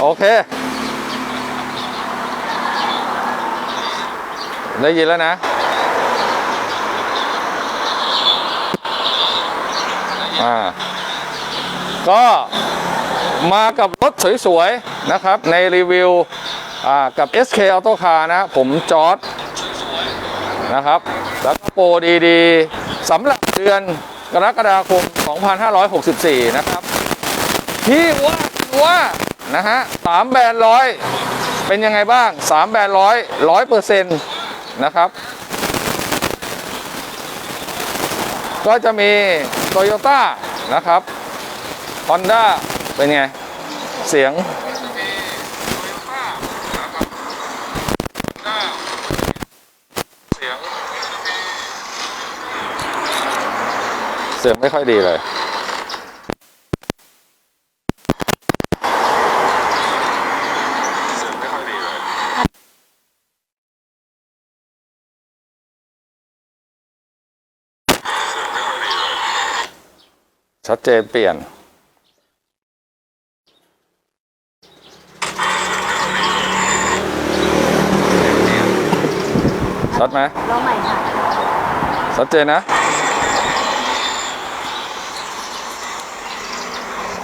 โอเค ได้ยินแล้วนะ อ่า ก็มากับรถสวยๆ นะครับ ในรีวิวอ่ากับ SK Auto Car นะ ผมจอร์ดนะครับ แล้วก็โปรดีๆสำหรับเดือนกรกฎาคม 2564 นะครับ ที่ว่าว่า นะฮะสามแบรนด์ร้อยเป็นยังไงบ้างสามแบรนด์ร้อยร้อยเปอร์เซ็นต์นะครับ ก็จะมีโตโยต้านะครับ Honda เป็นไงเสียงเสียงเสียงไม่ค่อยดีเลย ชัดเจนเปลี่ยน ชัดไหมลองใหม่ค่ะ ชัดเจนนะ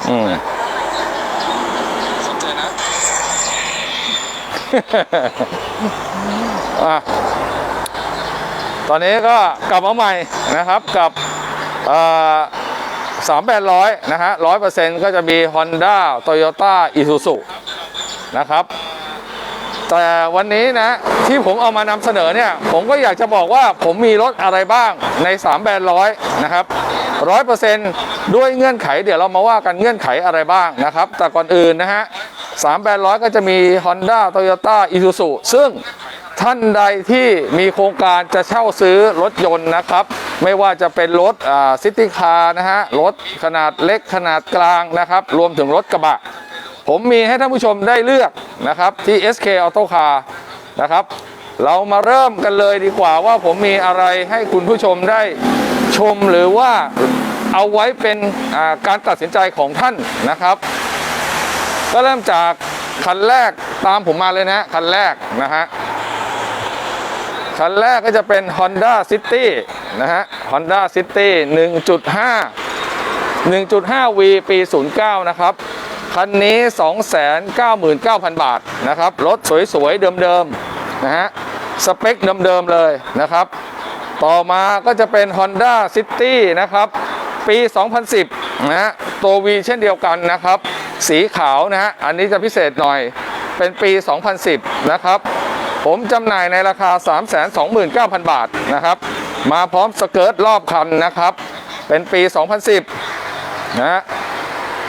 อืมชัดเจนนะ อะตอนนี้ก็กลับมาใหม่นะครับกับ สามแปดร้อยนะฮะร้อยเปอร์เซ็นต์ก็จะมี Honda Toyota Isuzu นะครับแต่วันนี้นะที่ผมเอามานำเสนอเนี่ย ผมก็อยากจะบอกว่าผมมีรถอะไรบ้างใน3แบรนด์ร้อยนะครับร้อยเปอร์เซ็นต์ด้วยเงื่อนไขเดี๋ยวเรามาว่ากันเงื่อนไขอะไรบ้างนะครับ แต่ก่อนอื่นนะฮะสามแบรนด์ร้อยก็จะมี Honda Toyota Isuzu ซึ่ง ท่านใดที่มีโครงการจะเช่าซื้อรถยนต์นะครับ ไม่ว่าจะเป็นรถซิตี้คาร์นะฮะรถขนาดเล็กขนาดกลางนะครับ รวมถึงรถกระบะ ผมมีให้ท่านผู้ชมได้เลือกนะครับที่ SK Auto Car นะครับเรามาเริ่มกันเลยดีกว่าว่าผมมีอะไรให้คุณผู้ชมได้ชมหรือว่าเอาไว้เป็นการตัดสินใจของท่านนะครับ ก็เริ่มจากคันแรกตามผมมาเลยนะคันแรกนะฮะ คันแรกก็จะเป็น Honda City นะฮะ Honda City 1.5 1.5V ปี 09 นะครับ คันนี้ 299,000 บาทนะครับ รถสวย ๆ เดิม ๆ นะฮะ สเปคเดิม ๆ เลยนะครับ ต่อมาก็จะเป็น Honda City นะครับ ปี 2010 นะฮะ ตัว V เช่นเดียวกันนะครับ สีขาวนะฮะ อันนี้จะพิเศษหน่อย เป็นปี 2010 นะครับ ผมจำหน่ายในราคา 329,000 บาทนะครับ มาพร้อมสเกิร์ตรอบคันนะครับ เป็นปี 2010 นะ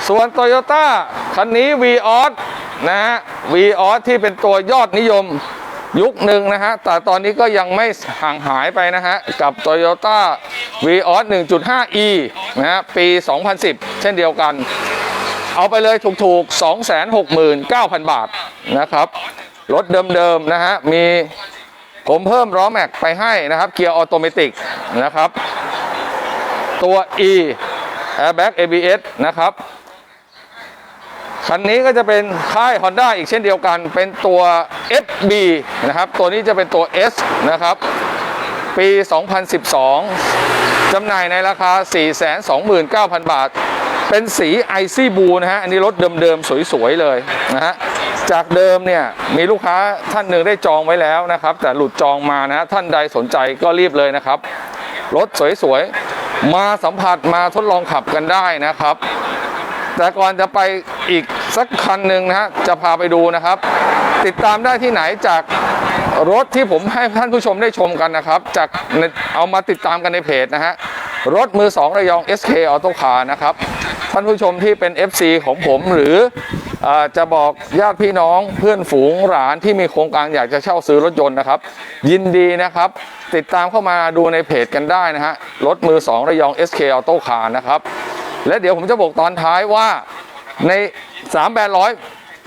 ส่วน Toyota คันนี้ v ีออสนะฮะ v ีออสที่เป็นตัวยอดนิยมยุคหนึ่งนะฮะ แต่ตอนนี้ก็ยังไม่ห่างหายไปนะฮะ กับ Toyota v ีออส 1.5e นะฮะ ปี 2010 เช่นเดียวกัน เอาไปเลยถูกๆ 269,000 บาทนะครับ รถเดิมๆนะฮะมีผมเพิ่มล้อแม็กไปให้นะครับ เกียร์ออโตเมติกนะครับ ตัว E Airbag ABS นะครับคันนี้ก็จะเป็นค่าย Honda อีกเช่นเดียวกัน เป็นตัว FB นะครับ ตัวนี้จะเป็นตัว S นะครับ ปี 2012 จำหน่ายในราคา 429,000 บาท เป็นสีไอซี่บูนะฮะ อันนี้รถเดิมๆ สวยๆ เลยนะฮะ จากเดิมเนี่ยมีลูกค้าท่านหนึ่งได้จองไว้แล้วนะครับ แต่หลุดจองมานะท่านใดสนใจก็รีบเลยนะครับ รถสวยๆ มาสัมผัสมาทดลองขับกันได้นะครับ แต่ก่อนจะไปอีกสักคันหนึ่งนะฮะจะพาไปดูนะครับ ติดตามได้ที่ไหนจากรถที่ผมให้ท่านผู้ชมได้ชมกันนะครับ จากเอามาติดตามกันในเพจนะฮะรถมือ2ระยอง SK Auto Car นะครับ ท่านผู้ชมที่เป็น FC ของผมหรือ จะบอกญาติพี่น้องเพื่อนฝูงหลานที่มีโครงการอยากจะเช่าซื้อรถยนต์นะครับ ยินดีนะครับ ติดตามเข้ามาดูในเพจกันได้นะฮะรถมือ 2 ระยอง SK Auto Car นะครับ และเดี๋ยวผมจะบอกตอนท้ายว่าใน3แบรนด์ร้อย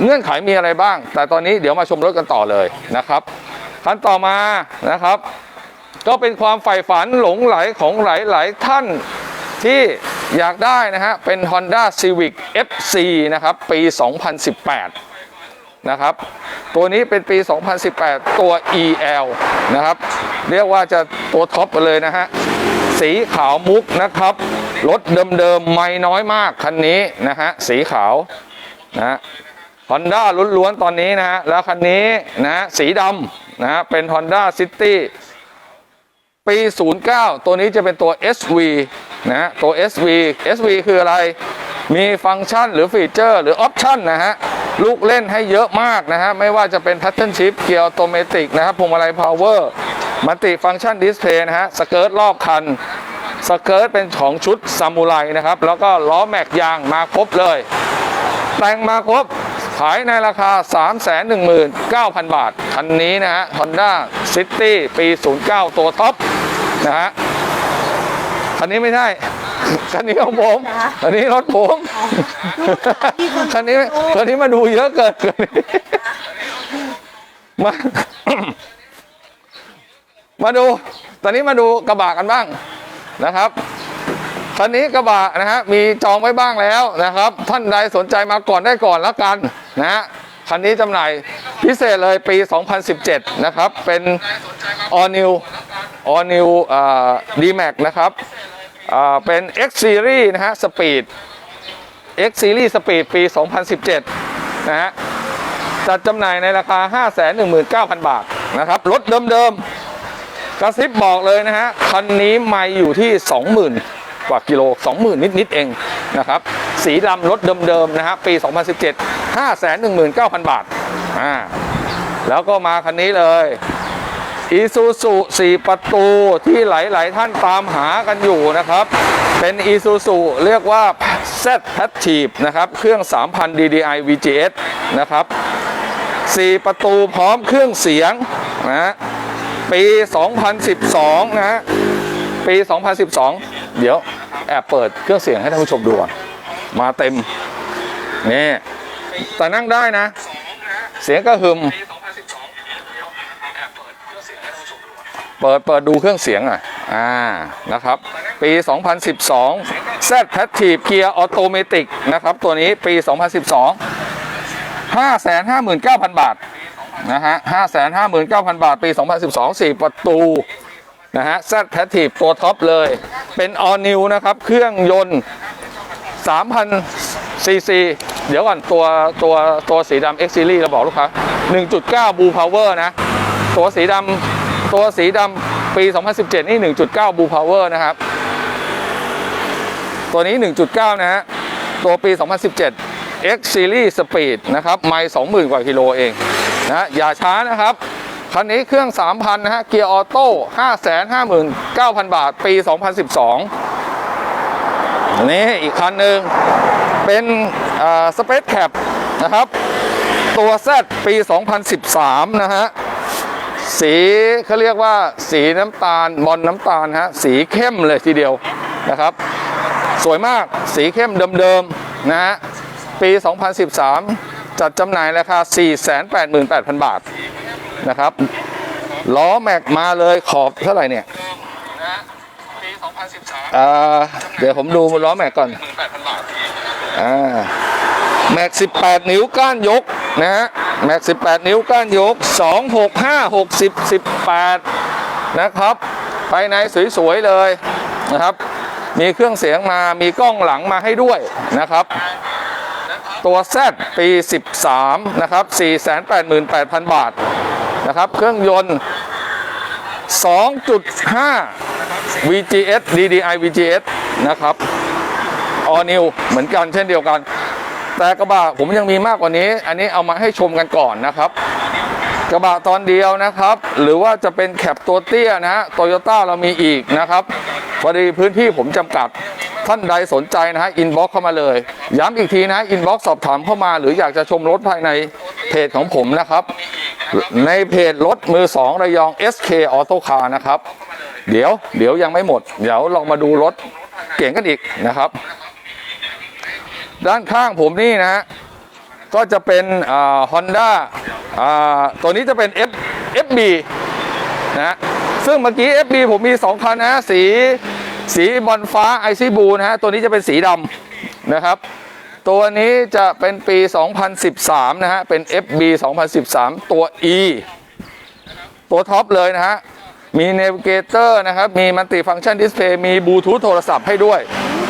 เงื่อนไขมีอะไรบ้าง แต่ตอนนี้เดี๋ยวมาชมรถกันต่อเลยนะครับคันต่อมานะครับ ก็เป็นความใฝ่ฝันหลงไหลของหลาย ๆ ท่านที่ อยากได้นะฮะ เป็น Honda Civic FC นะครับ ปี 2018 นะครับ ตัวนี้เป็นปี 2018 ตัว EL นะครับ เรียกว่าจะตัวท็อปไปเลยนะฮะ สีขาวมุกนะครับ รถเดิมๆ ไม่น้อยมากคันนี้นะฮะ สีขาวนะฮะ Honda ล้วนๆ ตอนนี้นะฮะ แล้วคันนี้นะฮะ สีดำนะฮะ เป็น Honda City ปี 09 ตัวนี้จะเป็นตัว SV นะฮะตัว SV SV คืออะไร มีฟังก์ชันหรือฟีเจอร์หรือออปชันนะฮะ ลูกเล่นให้เยอะมากนะฮะ ไม่ว่าจะเป็น Pattern Shift เกียร์ออโตเมติกนะครับพวงมาลัย Power มัลติฟังก์ชันดิสเพย์นะฮะ สเกิร์ตรอบคัน สเกิร์ตเป็นของชุดซามูไรนะครับ แล้วก็ล้อแม็กยางมาครบเลย แต่งมาครบ ขายในราคา 319,000 บาท คันนี้นะฮะ Honda City ปี 09 ตัวท็อปนะฮะ คันนี้ไม่ใช่ คันนี้ของผม คันนี้รถผม คันนี้คันนี้มาดูเยอะเกินคันนี้มามาดู ตอนนี้มาดูกระบะกันบ้างนะครับ คันนี้กระบะนะฮะมีจองไว้บ้างแล้วนะครับ ท่านใดสนใจมาก่อนได้ก่อนแล้วกันนะฮะคันนี้จำหน่ายพิเศษเลยปี 2017 นะครับ เป็น All New All New D-Max นะครับเป็น X Series นะฮะ Speed X Series Speed ปี 2017 นะฮะจัดจำหน่ายในราคา 519,000 บาทนะครับ รถเดิมๆ กระซิบบอกเลยนะฮะ คันนี้ไม่อยู่ที่ 20,000 กว่ากิโล 20,000 นิดๆเองนะครับสีดำรถเดิมๆนะฮะปี 2017 519,000 บาทอ่าแล้วก็มาคันนี้เลยอีซูซู4ประตูที่หลายๆท่านตามหากันอยู่นะครับ เป็นอีซูซูเรียกว่า Z p a t i v e นะครับ เครื่อง 3,000 DDI VGS นะครับ4ประตูพร้อมเครื่องเสียงนะฮะปี 2012 นะฮะปี 2012 เดี๋ยวแอบเปิดเครื่องเสียงให้ท่านผู้ชมดูก่อนมาเต็มนี่แต่นั่งได้นะ เสียงก็หึมเปิดเปิดดูเครื่องเสียงอะอ่านะครับ ปี 2012 Z p a t i v e Gear Automatic นะครับ ตัวนี้ปี 2012 559,000 บาทนะฮะ559,000 บาท ปี 2012 4 ประตู นะฮะ Z p a t i v e ตัวท็อปเลย เป็น All New นะครับ เครื่องยนต์3,000ซีซีเดี๋ยวก่อนตัวตัวตัวสีดำ X Series เราบอกลูกค้า1.9 Blue Power นะ ตัวสีดำตัวสีดำปี 2017 นี่ 1.9 Blue Power นะครับ ตัวนี้ 1.9 นะฮะ ตัวปี 2017 X Series Speed นะครับ ไม่ 20,000 กว่ากิโลเองนะอย่าช้านะครับ คันนี้เครื่อง 3,000 นะฮะ เกียร์ออโต้559,000 บาท ปี 2012 นี่อีกคันหนึ่งเป็นสเปซแคปนะครับ ตัว Z ปี 2013 นะฮะ สีเขาเรียกว่าสีน้ำตาล บอลน้ำตาลฮะ สีเข้มเลยทีเดียวนะครับ สวยมากสีเข้มเดิมๆ นะฮะ ปี 2013 จัดจำหน่ายราคา 488,000 บาท นะครับ ล้อแม็กมาเลยขอบเท่าไหร่เนี่ยปี2013อ่าเดี๋ยวผมดูล้อแม็กก่อนอ่าแม็ก 18 นิ้วก้านยกนะฮะแม็ก 18 นิ้วก้านยก 2 6 5 60 18 นะครับภายในสวยๆเลยนะครับ มีเครื่องเสียงมามีกล้องหลังมาให้ด้วยนะครับ ตัว Z ปี 13 นะครับ 488,000 บาท นะครับ เครื่องยนต์ 2.5 VGS DDI VGS นะครับ All New เหมือนกันเช่นเดียวกัน แต่กระบะผมยังมีมากกว่านี้ อันนี้เอามาให้ชมกันก่อนนะครับ กระบะตอนเดียวนะครับ หรือว่าจะเป็นแคปตัวเตี้ยนะฮะโตโยต้าเรามีอีกนะครับพอดีพื้นที่ผมจำกัดท่านใดสนใจนะฮะอินบ็อกเข้ามาเลย ย้ำอีกทีนะอินบ็อกสอบถามเข้ามา หรืออยากจะชมรถภายในเพจของผมนะครับ ในเพจรถมือสองระยอง SK Auto Car นะครับ เดี๋ยวเดี๋ยวยังไม่หมด เดี๋ยวลองมาดูรถเก่งกันอีกนะครับ ด้านข้างผมนี่นะฮะ ก็จะเป็นฮอนด้าตัวนี้จะเป็น F FB นะฮะซึ่งเมื่อกี้ FB ผมมี 2 คันนะ สีสีบอลฟ้าไอซีบูนะฮะตัวนี้จะเป็นสีดำนะครับ ตัวนี้จะเป็นปี 2013 นะฮะ เป็น FB 2013 ตัว E ตัวท็อปเลยนะฮะ มี Navigator นะครับ มีมัลติฟัง c t ชันดิสเพย์มีบลูทูธโทรศัพท์ให้ด้วย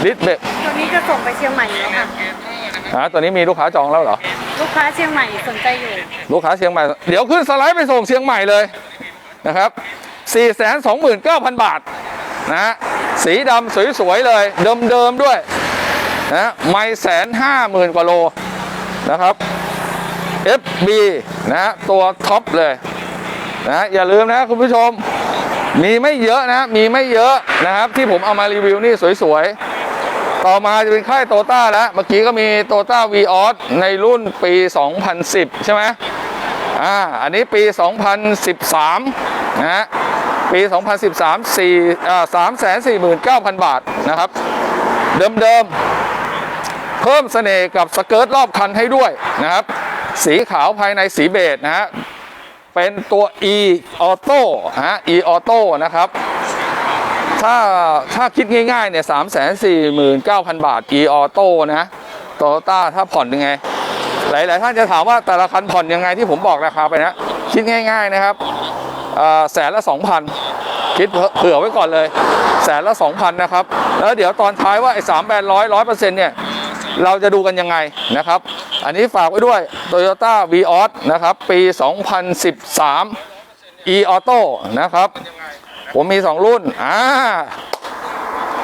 ดิสเบตัวนี้จะส่งไปเชียงใหม่แล้วค่ะ ฮะตัวนี้มีลูกค้าจองแล้วเหรอ ลูกค้าเชียงใหม่สนใจอยู่ ลูกค้าเชียงใหม่ เดี๋ยวขึ้นสไลด์ไปส่งเชียงใหม่เลยนะครับ 429,000 บาทนะฮะสีดำสวยๆเลย เดิมๆด้วยนะไม่แสนห้าหมื่นกว่าโลนะครับ FB นะฮะตัวท็อปเลยนะอย่าลืมนะคุณผู้ชม มีไม่เยอะนะ มีไม่เยอะนะครับ ที่ผมเอามารีวิวนี่สวยๆ ต่อมาจะเป็นค่ายโตต้าแล้ว เมื่อกี้ก็มีโตต้าวีออสในรุ่นปี 2010 ใช่ไหมอ่า อันนี้ปี 2013 นะฮะ ปี 2013 4อ่า349,000 บาทนะครับ เดิมๆ เพิ่มเสน่ห์กับสเกิร์ตรอบคันให้ด้วยนะครับ สีขาวภายในสีเบจนะฮะ เป็นตัว e auto ฮะ e auto นะครับ ถ้าถ้าคิดง่ายๆเนี่ยสามแสนสี่หมื่นเก้าพันบาท e auto นะโตโยต้าถ้าผ่อนยังไง หลายๆท่านจะถามว่าแต่ละคันผ่อนยังไงที่ผมบอกราคาไปนะ คิดง่าย ๆนะครับแสนละสองพันคิดเผื่อไว้ก่อนเลยแสนละสองพันนะครับ แล้วเดี๋ยวตอนท้ายว่าไอ้สามแปดร้อยร้อยเปอร์เซ็นต์เนี่ยเราจะดูกันยังไงนะครับ อันนี้ฝากไว้ด้วย Toyota v ีออนะครับ ปี 2013 e auto นะครับ ผมมี2รุ่นอ่า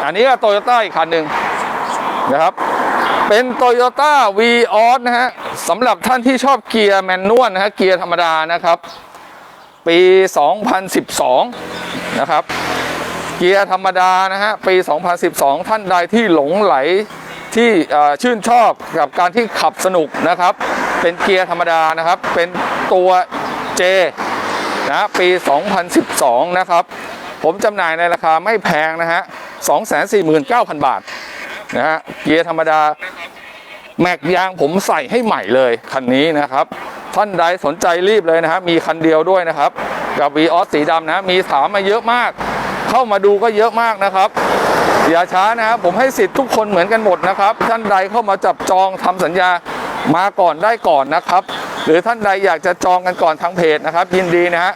อันนี้ก็โตโยต้าอีกคันหนึ่งนะครับเป็น Toyota v ีออนะฮะสำหรับท่านที่ชอบเกียร์แมนนวลนะฮะเกียร์ธรรมดานะครับ ปี 2012 นะครับ เกียร์ธรรมดานะฮะปี 2012 ท่านใดที่หลงไหลที่ชื่นชอบกับการที่ขับสนุกนะครับ เป็นเกียร์ธรรมดานะครับ เป็นตัว J นะปี 2012 นะครับ ผมจำหน่ายในราคาไม่แพงนะฮะ 249,000 บาทนะฮะ เกียร์ธรรมดา แม็กยางผมใส่ให้ใหม่เลยคันนี้นะครับ ท่านใดสนใจรีบเลยนะครับมีคันเดียวด้วยนะครับ กับ v ีออสสีดำนะ มีถามมาเยอะมาก เข้ามาดูก็เยอะมากนะครับอย่าช้านะครับผมให้สิทธิ์ทุกคนเหมือนกันหมดนะครับ ท่านใดเข้ามาจับจองทำสัญญามาก่อนได้ก่อนนะครับ หรือท่านใดอยากจะจองกันก่อนทางเพจนะครับ ยินดีนะฮะ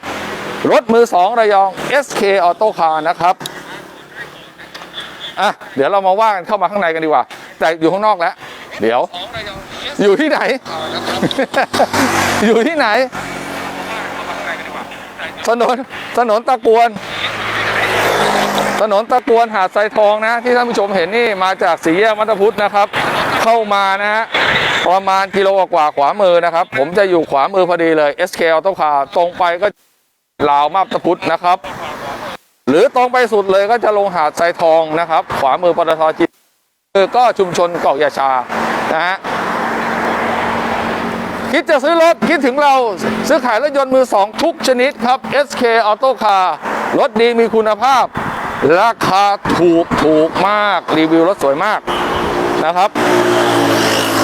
รถมือสองระยอง SK Auto Car นะครับอะเดี๋ยวเรามาว่ากันเข้ามาข้างในกันดีกว่า แต่อยู่ข้างนอกแล้ว เดี๋ยว อยู่ที่ไหน อยู่ที่ไหน ถนนถนนตะกวน ถนนตะกวนหาดทรายทองนะ ที่ท่านผู้ชมเห็นนี่มาจากสี่แยกมัตพุทธนะครับ เข้ามานะฮะประมาณกิโลกว่าขวามือนะครับ ผมจะอยู่ขวามือพอดีเลย SK Auto Car ตรงไปก็ ลาวมาบตะพุธนะครับ หรือตรงไปสุดเลยก็จะลงหาดทรายทองนะครับ ขวามือปตทจีก็ชุมชนเกาะยาชานะฮะคิดจะซื้อรถคิดถึงเราซื้อขายรถยนต์มือสองทุกชนิดครับ SK Auto Car รถดีมีคุณภาพ ราคาถูกถูกมากรีวิวรถสวยมากนะครับ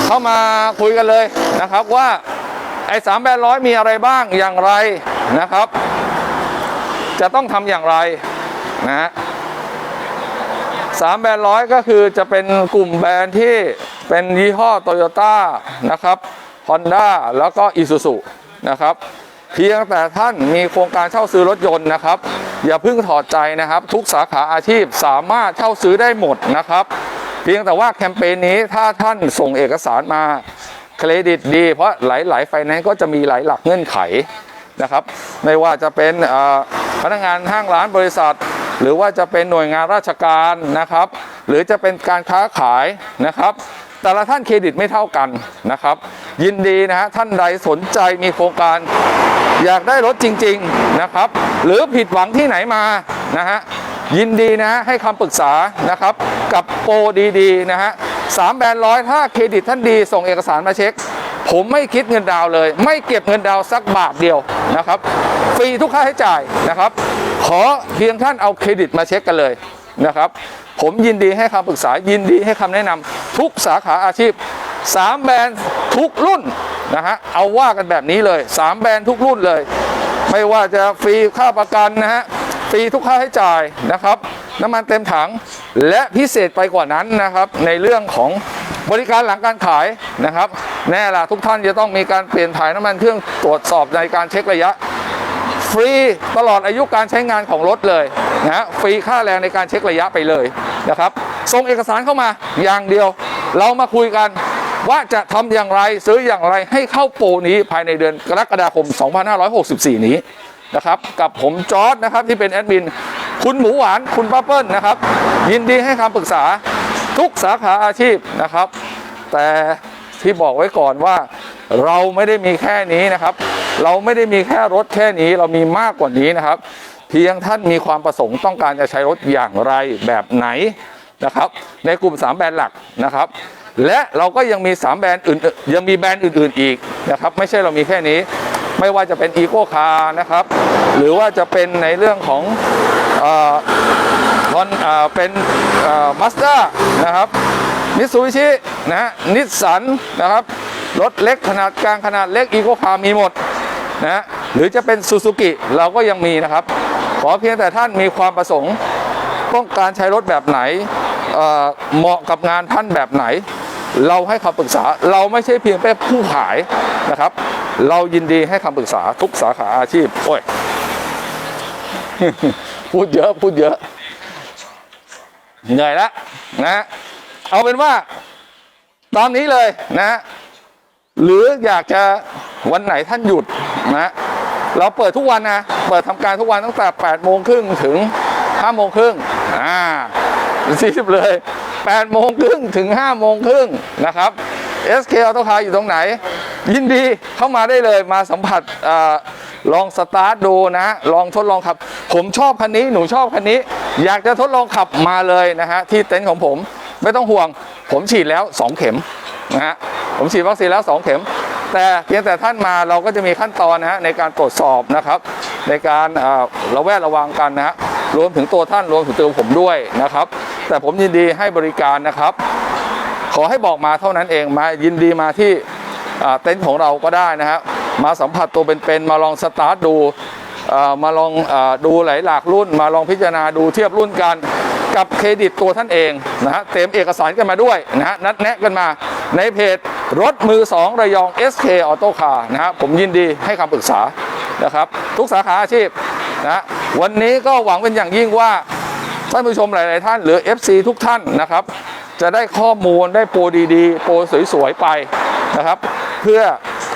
เข้ามาคุยกันเลยนะครับว่า ไอ้สามแปดร้อยมีอะไรบ้างอย่างไรนะครับ จะต้องทำอย่างไรนะฮะสามแบรนด์ร้อยก็คือจะเป็นกลุ่มแบรนด์ที่เป็นยี่ห้อโตโยต้านะครับ Honda แล้วก็ Isuzu นะครับเพียงแต่ท่านมีโครงการเช่าซื้อรถยนต์นะครับ อย่าเพิ่งถอดใจนะครับ ทุกสาขาอาชีพสามารถเช่าซื้อได้หมดนะครับ เพียงแต่ว่าแคมเปญนี้ถ้าท่านส่งเอกสารมา เครดิตดี เพราะหลายๆไฟแนนซ์ก็จะมีหลายหลักเงื่อนไขนะครับไม่ว่าจะเป็นพนักงานห้างร้านบริษัท หรือว่าจะเป็นหน่วยงานราชการนะครับ หรือจะเป็นการค้าขายนะครับ แต่ละท่านเครดิตไม่เท่ากันนะครับ ยินดีนะฮะท่านใดสนใจมีโครงการ อยากได้รถจริง ๆนะครับ หรือผิดหวังที่ไหนมานะฮะยินดีนะฮะให้คำปรึกษานะครับกับโปรดีๆนะฮะ สามแบรนด์ร้อยถ้าเครดิตท่านดีส่งเอกสารมาเช็ค ผมไม่คิดเงินดาวเลย ไม่เก็บเงินดาวสักบาทเดียวนะครับ ฟรีทุกค่าใช้จ่ายนะครับ ขอเพียงท่านเอาเครดิตมาเช็คกันเลยนะครับ ผมยินดีให้คำปรึกษายินดีให้คำแนะนำทุกสาขาอาชีพ 3 แบรนด์ทุกรุ่นนะฮะเอาว่ากันแบบนี้เลย 3 แบรนด์ทุกรุ่นเลย ไม่ว่าจะฟรีค่าประกันนะฮะฟรีทุกค่าใช้จ่ายนะครับ น้ำมันเต็มถัง และพิเศษไปกว่านั้นนะครับ ในเรื่องของบริการหลังการขายนะครับ แน่ละทุกท่านจะต้องมีการเปลี่ยนถ่ายน้ำมันเครื่องตรวจสอบในการเช็คระยะ ฟรีตลอดอายุการใช้งานของรถเลยนะฮะฟรีค่าแรงในการเช็คระยะไปเลยนะครับส่งเอกสารเข้ามาอย่างเดียว เรามาคุยกันว่าจะทำอย่างไรซื้ออย่างไรให้เข้าโปรนี้ภายในเดือนกรกฎาคม 2564 นี้นะครับ กับผมจอร์ดนะครับที่เป็นแอดมิน คุณหมูหวานคุณป้าเปิ้ลนะครับ ยินดีให้คำปรึกษาทุกสาขาอาชีพนะครับ แต่ที่บอกไว้ก่อนว่า เราไม่ได้มีแค่นี้นะครับ เราไม่ได้มีแค่รถแค่นี้ เรามีมากกว่านี้นะครับ เพียงท่านมีความประสงค์ต้องการจะใช้รถอย่างไรแบบไหนนะครับ ในกลุ่ม 3 แบรนด์หลักนะครับ และเราก็ยังมี 3 แบรนด์อื่นยังมีแบรนด์อื่น ๆ อีกนะครับ ไม่ใช่เรามีแค่นี้ ไม่ว่าจะเป็นอีโ c คาร์นะครับ หรือว่าจะเป็นในเรื่องของ เอ่อคนเป็นมาสเตอร์นะครับมิตซูบิชินะฮะนิสสันนะครับรถเล็กขนาดกลางขนาดเล็กอีโ c คาร์มีหมดนะฮะหรือจะเป็นซูซูกิเราก็ยังมีนะครับ ขอเพียงแต่ท่านมีความประสงค์ต้องการใช้รถแบบไหนเเหมาะกับงานท่านแบบไหน เราให้คำปรึกษาเราไม่ใช่เพียงแค่ผู้ขายนะครับ เรายินดีให้คำปรึกษาทุกสาขาอาชีพโอ้ย พูดเยอะพูดเยอะ เหนื่อยแล้วนะเอาเป็นว่า ตอนนี้เลยนะ หรืออยากจะวันไหนท่านหยุดนะเราเปิดทุกวันนะ เปิดทำการทุกวันตั้งแต่8โมงครึ่งถึง5โมงครึ่งอ่าสี่สิบเลย8โมงครึ่งถึง5โมงครึ่งนะครับ SK Auto Car อยู่ตรงไหน ยินดีเข้ามาได้เลยมาสัมผัสอ่า ลองสตาร์ทดูนะฮะลองทดลองขับ ผมชอบคันนี้หนูชอบคันนี้ อยากจะทดลองขับมาเลยนะฮะที่เต็นท์ของผมไม่ต้องห่วง ผมฉีดแล้ว 2 เข็มนะฮะผมฉีดวัคซีนแล้ว 2 เข็ม แต่เพียงแต่ท่านมาเราก็จะมีขั้นตอนนะฮะในการตรวจสอบนะครับ ในการอ่าระแวดระวังกันนะฮะรวมถึงตัวท่านรวมถึงตัวผมด้วยนะครับ แต่ผมยินดีให้บริการนะครับ ขอให้บอกมาเท่านั้นเองมายินดีมาที่เต็นท์ของเราก็ได้นะฮะ มาสัมผัสตัวเป็นๆมาลองสตาร์ทดูมาลองอดูหลายหลากรุ่น มาลองพิจารณาดูเทียบรุ่นกันกับเครดิตตัวท่านเองนะฮะเต็มเอกสารกันมาด้วยนะฮะนัดแนะกันมาในเพจรถมือ 2 ระยอง SK Auto Car นะฮะผมยินดีให้คำปรึกษานะครับ ทุกสาขาอาชีพนะฮะวันนี้ก็หวังเป็นอย่างยิ่งว่าท่านผู้ชมหลาย ๆ ท่านหรือ FC ทุกท่านนะครับ จะได้ข้อมูลได้โปรดี ๆ โปรสวย ๆ ไปนะครับ เพื่อ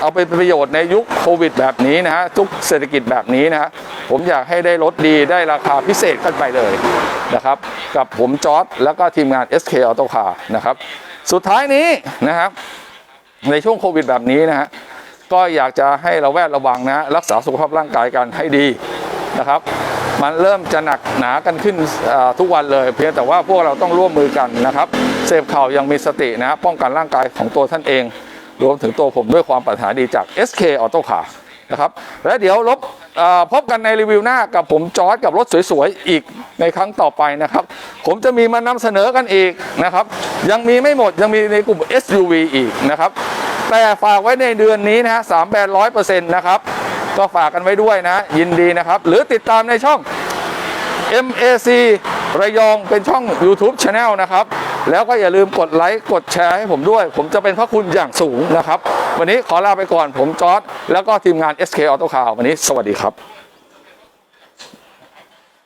เอาไปเป็นประโยชน์ในยุคโควิดแบบนี้นะฮะทุกเศรษฐกิจแบบนี้นะฮะผมอยากให้ได้รถดีได้ราคาพิเศษขึ้นไปเลยนะครับ กับผมจอร์ดแล้วก็ทีมงาน SK Auto Car นะครับ สุดท้ายนี้นะครับ ในช่วงโควิดแบบนี้นะฮะก็อยากจะให้เราแวดระวังนะรักษาสุขภาพร่างกายกันให้ดีนะครับ มันเริ่มจะหนักหนากันขึ้นทุกวันเลย เพียงแต่ว่าพวกเราต้องร่วมมือกันนะครับ เสพข่าวยังมีสตินะป้องกันร่างกายของตัวท่านเอง รวมถึงตัวผมด้วยความปรารถนาดีจาก SK Auto Car นะครับ และเดี๋ยวลบพบกันในรีวิวหน้ากับผมจอร์ดกับรถสวยๆ อีกในครั้งต่อไปนะครับ ผมจะมีมานำเสนอกันอีกนะครับ ยังมีไม่หมดยังมีในกลุ่ม SUV อีกนะครับ แต่ฝากไว้ในเดือนนี้นะฮะสามแบรนด์ร้อยเปอร์เซ็นต์นะครับ ก็ฝากกันไว้ด้วยนะ ยินดีนะครับ หรือติดตามในช่อง MAC ระยองเป็นช่อง YouTube Channel นะครับ แล้วก็อย่าลืมกดไลค์กดแชร์ให้ผมด้วย ผมจะเป็นพระคุณอย่างสูงนะครับ วันนี้ขอลาไปก่อนผมจอร์ดแล้วก็ทีมงาน SK Auto Car วันนี้สวัสดีครับ